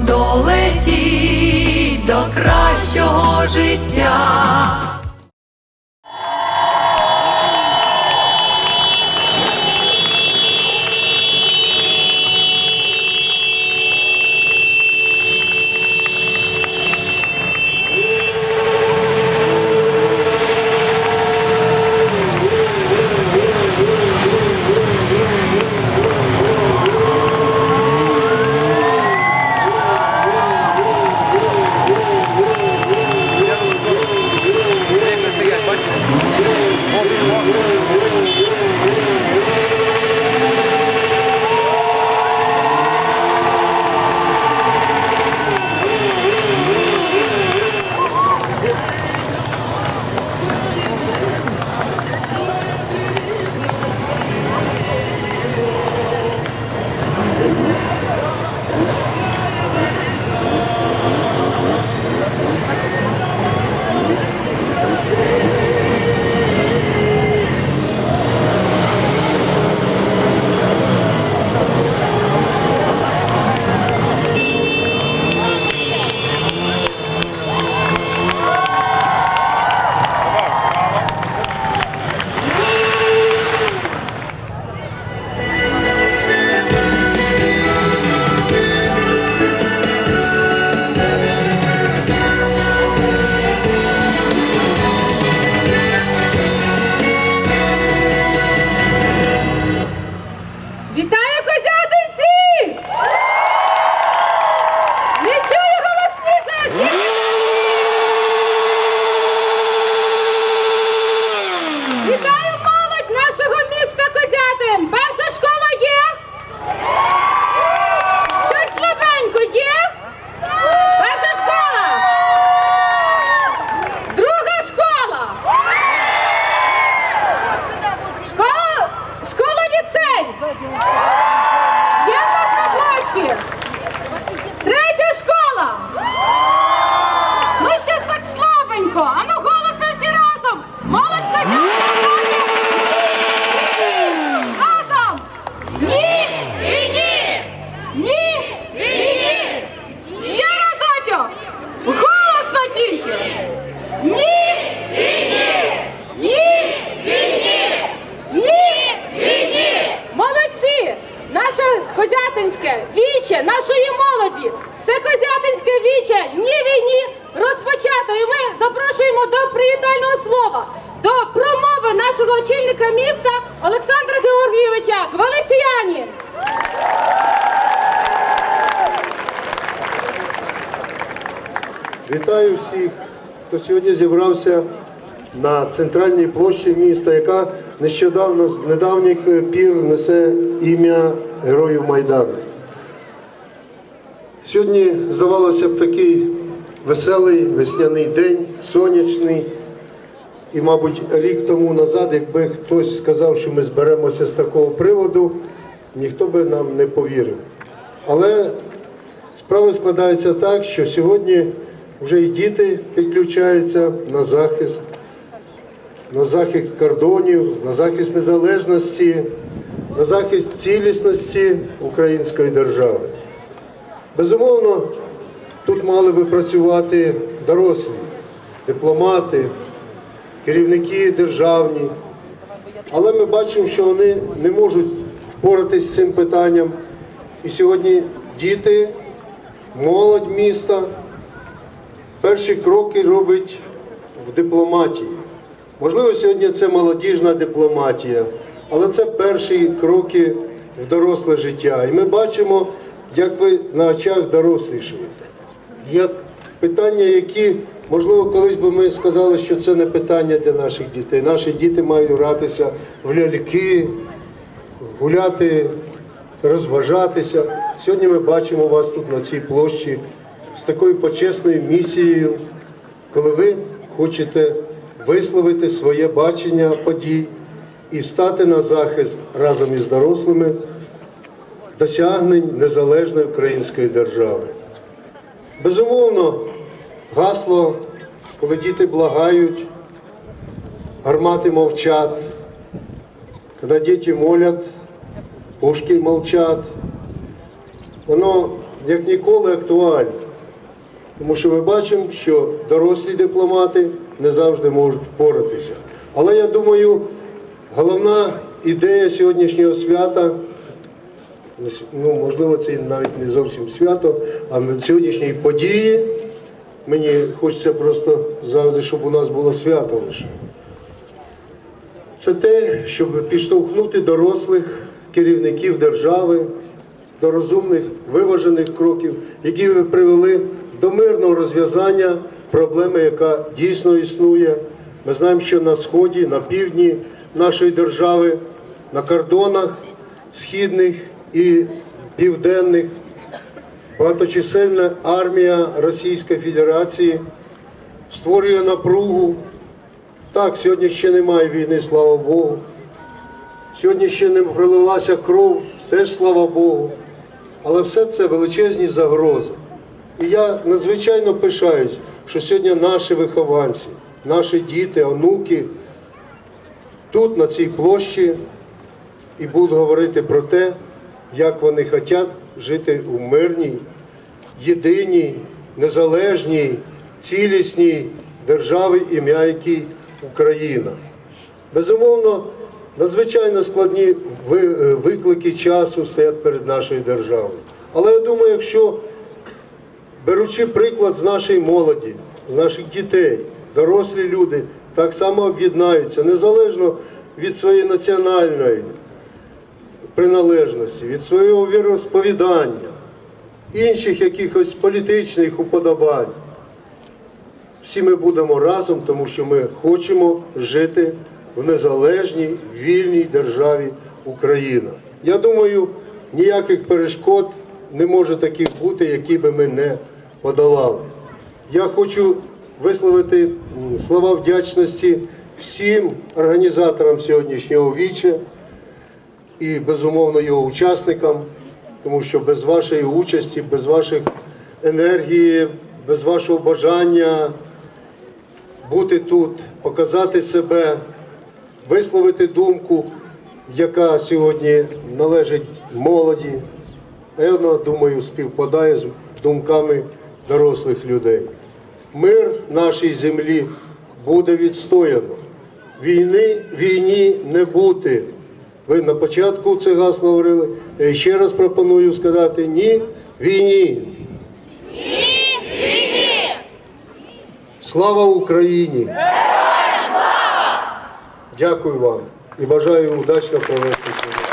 долетіть до кращого життя. Козятинське віче нашої молоді! Все козятинське віче ні війні розпочато! І ми запрошуємо до привітального слова, до промови нашого очільника міста Олександра Георгійовича Квалесіяні! Вітаю всіх, хто сьогодні зібрався на центральній площі міста, яка нещодавно з недавніх пір несе ім'я Героїв Майдану. Сьогодні, здавалося б, такий веселий весняний день, сонячний. І, мабуть, рік тому назад, якби хтось сказав, що ми зберемося з такого приводу, ніхто би нам не повірив. Але Справи складаються так, що сьогодні вже і діти підключаються на захист, на захист кордонів, на захист незалежності, на захист цілісності української держави. Безумовно, тут мали би працювати дорослі, дипломати, керівники державні, але ми бачимо, що вони не можуть впоратись з цим питанням. І сьогодні діти, молодь міста перші кроки робить в дипломатії. Можливо, сьогодні це молодіжна дипломатія, але це перші кроки в доросле життя. І ми бачимо, як ви на очах дорослішаєте. Як питання, які, можливо, колись би ми сказали, що це не питання для наших дітей. Наші діти мають гратися в ляльки, гуляти, розважатися. Сьогодні ми бачимо вас тут на цій площі з такою почесною місією, коли ви хочете висловити своє бачення подій і стати на захист разом із дорослими досягнень незалежної української держави. Безумовно, гасло, коли діти благають, гармати мовчать, коли діти молять, пушки мовчать. Воно як ніколи актуальне. Тому що ми бачимо, що дорослі дипломати не завжди можуть впоратися. Але я думаю, головна ідея сьогоднішнього свята, ну можливо, це навіть не зовсім свято, а сьогоднішньої події. Мені хочеться просто завжди, щоб у нас було свято лише. Це те, щоб підштовхнути дорослих керівників держави до розумних, виважених кроків, які би привели до мирного розв'язання проблеми, яка дійсно існує. Ми знаємо, що на сході, на півдні нашої держави, на кордонах східних і південних багаточисельна армія Російської Федерації створює напругу. Так, сьогодні ще немає війни, слава Богу. Сьогодні ще не пролилася кров, теж слава Богу. Але все це величезні загрози. І я надзвичайно пишаюсь, що сьогодні наші вихованці, наші діти, онуки тут, на цій площі, і будуть говорити про те, як вони хочуть жити у мирній, єдиній, незалежній, цілісній державі, ім'я якій Україна. Безумовно, надзвичайно складні е, виклики часу стоять перед нашою державою. Але я думаю, якщо беручи приклад з нашої молоді, з наших дітей, дорослі люди так само об'єднаються незалежно від своєї національної приналежності, від свого віросповідання, інших якихось політичних уподобань. Всі ми будемо разом, тому що ми хочемо жити в незалежній, вільній державі Україна. Я думаю, ніяких перешкод не може таких бути, які би ми не подолали. Я хочу висловити слова вдячності всім організаторам сьогоднішнього віча і безумовно його учасникам, тому що без вашої участі, без ваших енергії, без вашого бажання бути тут, показати себе, висловити думку, яка сьогодні належить молоді, я думаю, співпадає з думками дорослих людей. Мир нашій землі буде відстояно. Війни, війні не бути. Ви на початку це гасло говорили. Я ще раз пропоную сказати ні війні. Ні війні. Слава Україні! Дякую вам і бажаю удачно провести сьогодні.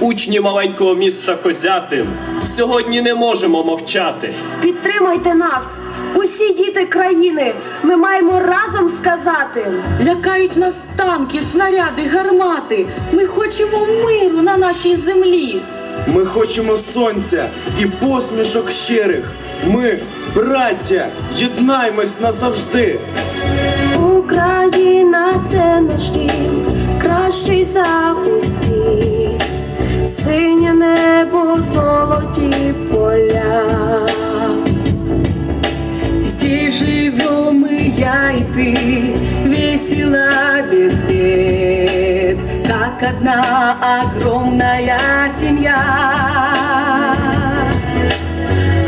Учні маленького міста Козятин. Сьогодні не можемо мовчати. Підтримайте нас, усі діти країни. Ми маємо разом сказати. Лякають нас танки, снаряди, гармати. Ми хочемо миру на нашій землі. Ми хочемо сонця і посмішок щирих. Ми, браття, єднаймось назавжди. Україна це наш дім, кращий за усі. Синє небо, золоті поля. Здесь живем и я, и ты, весело без бед, как одна огромная семья.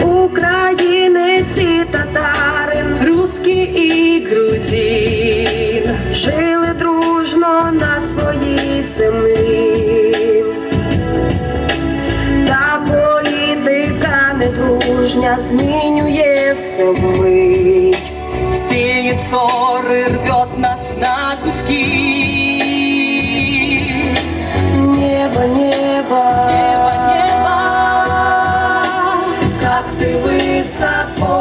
Українець і татарин Русский и грузин, жили дружно на своїй землі. недружня змінює все вмить. сеет ссоры, рвет нас на куски. Небо, небо, Небо, небо, как ты высоко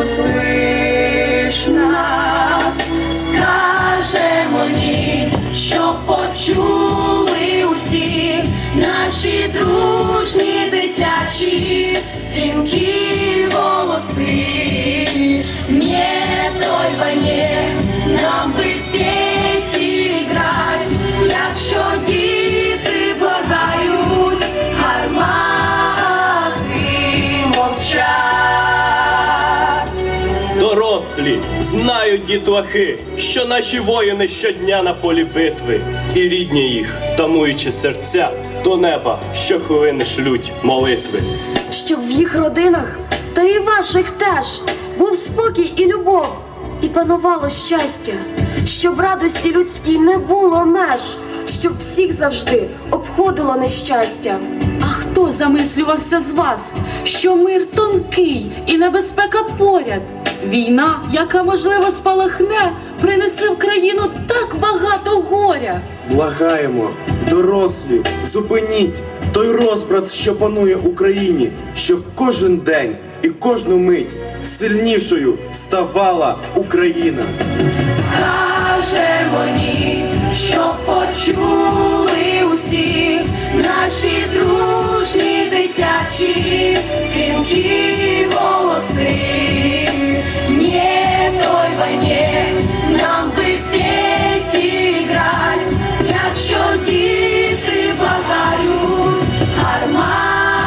услышь нас, Скажемо ні, щоб почули усі наші дружні дитячі знають дітлахи, що наші воїни щодня на полі битви, і рідні їх, тамуючи серця, до неба щохвилини шлють молитви. щоб в їх родинах, та і ваших теж, був спокій і любов, і панувало щастя, щоб радості людській не було меж, щоб всіх завжди обходило нещастя. А хто замислювався з вас, що мир тонкий і небезпека поряд? Війна, яка можливо спалахне, принесе в країну так багато горя. Благаємо, дорослі, зупиніть той розбрат, що панує в Україні, щоб кожен день і кожну мить сильнішою ставала Україна. Скажемо ні, щоб почули усі наші дружні дитячі дзвінки голоси. Не той войне нам би петь і грать, якщо діти благають, гармати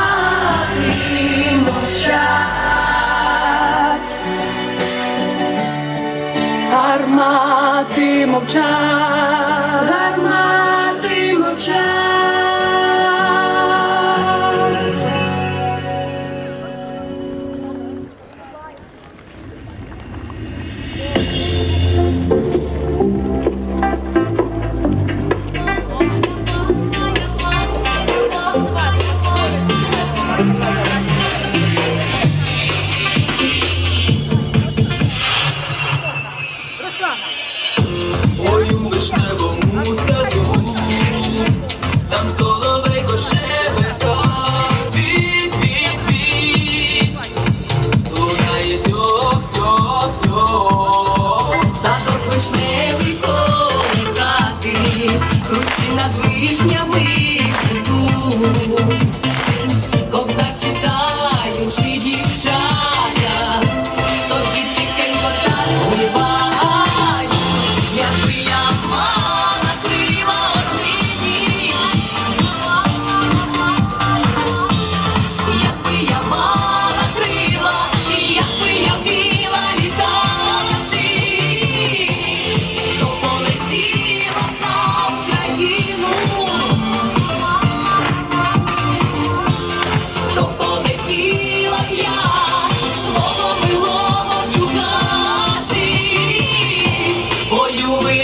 мовчать. Гармати мовчать,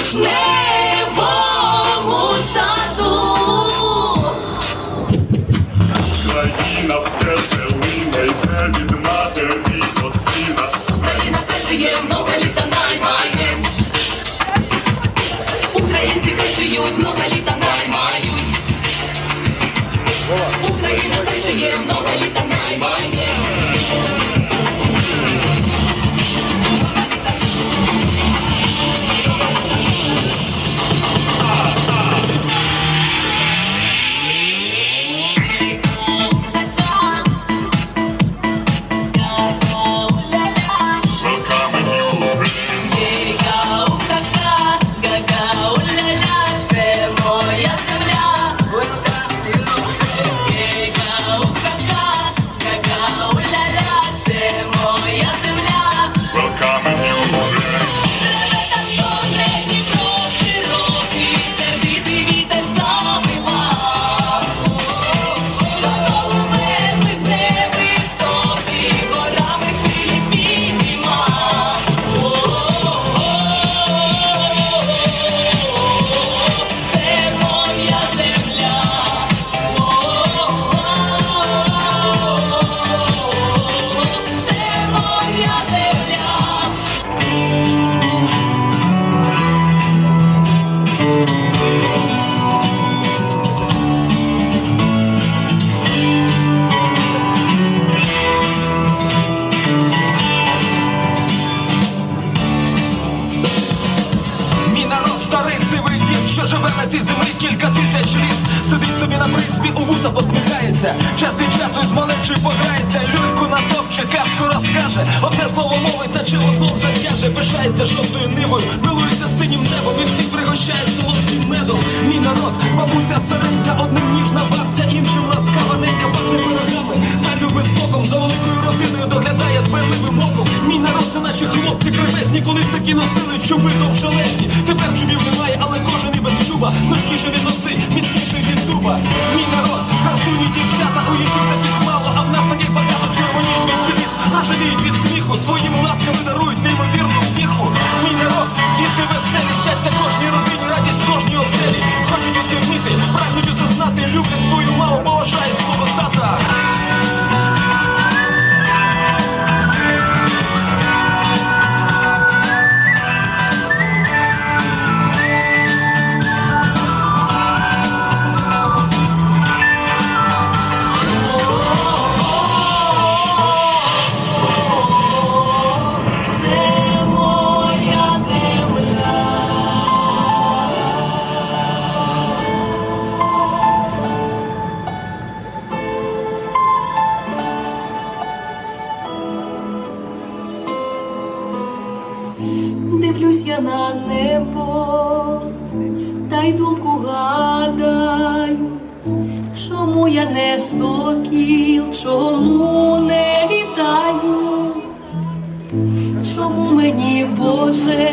snap. Час від часу з малечою пограється. Люльку натопче, казку розкаже. Одне слово мовить, та чого знов зав'яже. Пишається жовтою нивою, милується синім небом. І всіх пригощає солодким медом. Мій народ, бабуся старенька, одним ніжна бабця, іншим ласкава ненька, пахне пирогами. Та любить боком, за великою родиною доглядає дбайливим оком. Мій народ це наші хлопці кремезні, колись такі носили чуби довшелезні. Тепер чубів немає, але кожен і без чуба. Ножкіше від носи, Дивлюсь я на небо, та й думку гадаю, чому я не сокіл, чому не літаю, чому мені, Боже,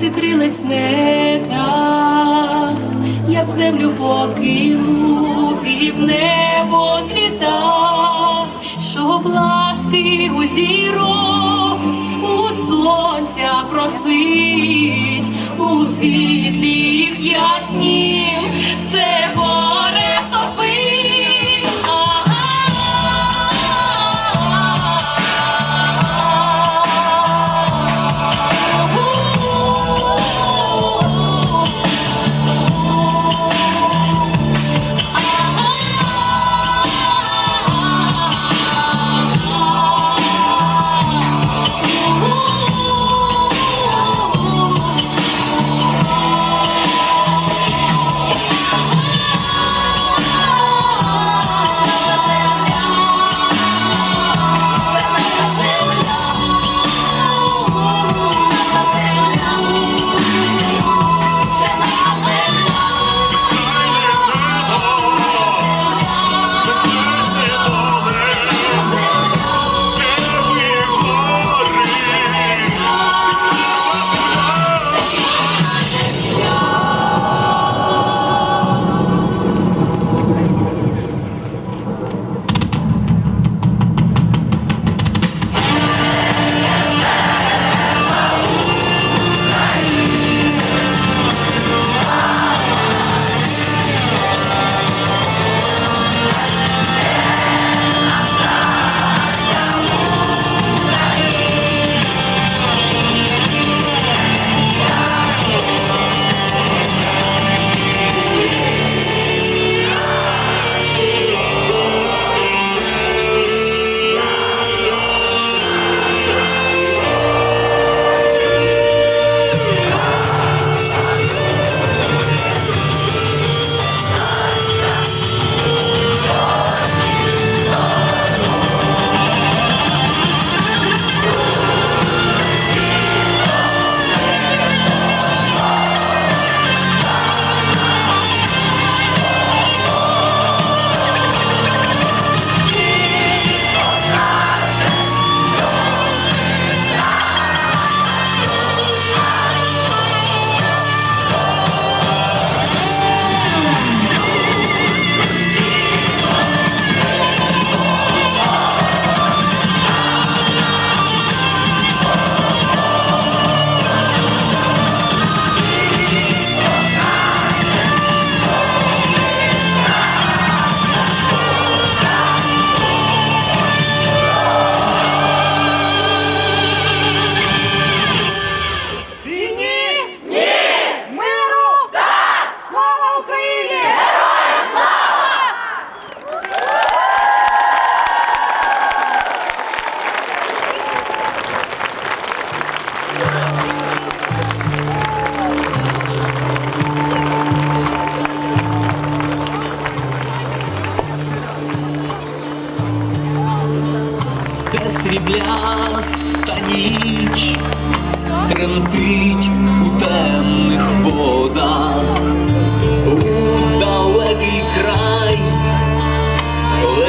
ти крилець не дав, я в землю покинув і в небо злітав, щоб ласки у зірок, сонця просить, у світлі їх яснім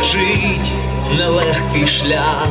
лежить нелегкий шлях.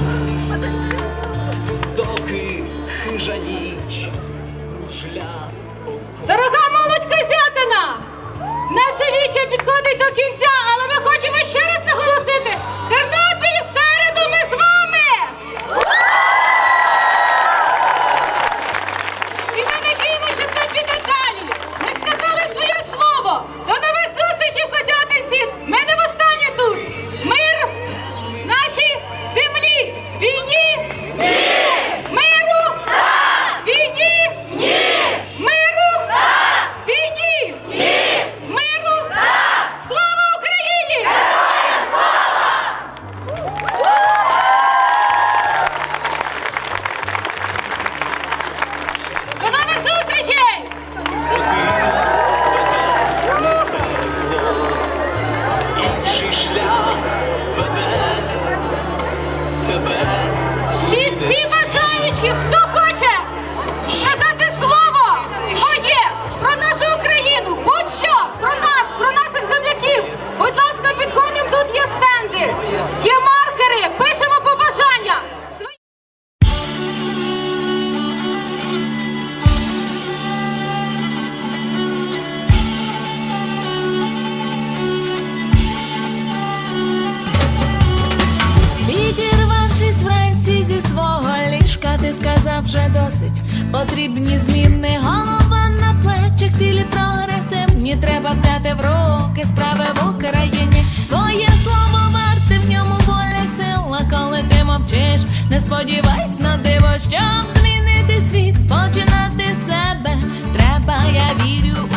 потрібні зміни, голова на плечах, цілі прогреси. Мені треба взяти в руки справи в Україні. Твоє слово варте в ньому воля сила, коли ти мовчиш, не сподівайся на диво, щоб змінити світ, починати себе. Треба, я вірю.